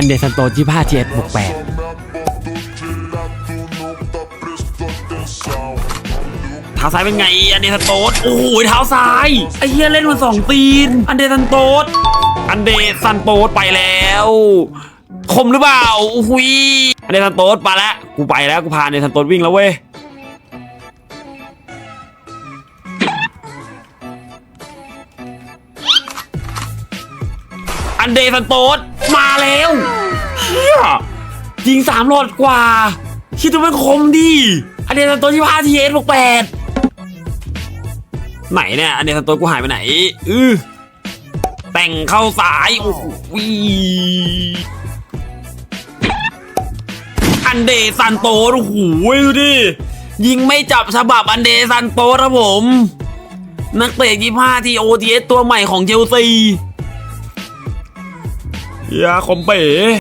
อันเดสันโตที่ผ้าเจ็ดบวกแปดเท้าซ้ายเป็นไง อันเดสันโตโอ้โหเท้าซ้ายไอ้เฮียเล่นมันสองตีน อันเดสันโตอันเดสันโตไปแล้ว คมหรือเปล่าอุ้ยอันเดสันโตไปแล้ว กูไปแล้ว กูพาอันเดสันโตวิ่งแล้วเว้ย อันเดซันโตสมาแล้วเฮียยิงสามหลอดกว่า คิดดูมันคมดิอันเดซันโตสที่พาทีเอสบวกแปดไหนเนี่ยอันเดซันโตสกูหายไปไหนอือแต่งเข้าสายโอ้โหอันเดซันโตสโอ้โหดูดิยิงไม่จับฉบับอันเดซันโตสครับผม นักเตะยี่ห้าทีโอทีเอสตัวใหม่ของเชลซี ยาคอมเป๋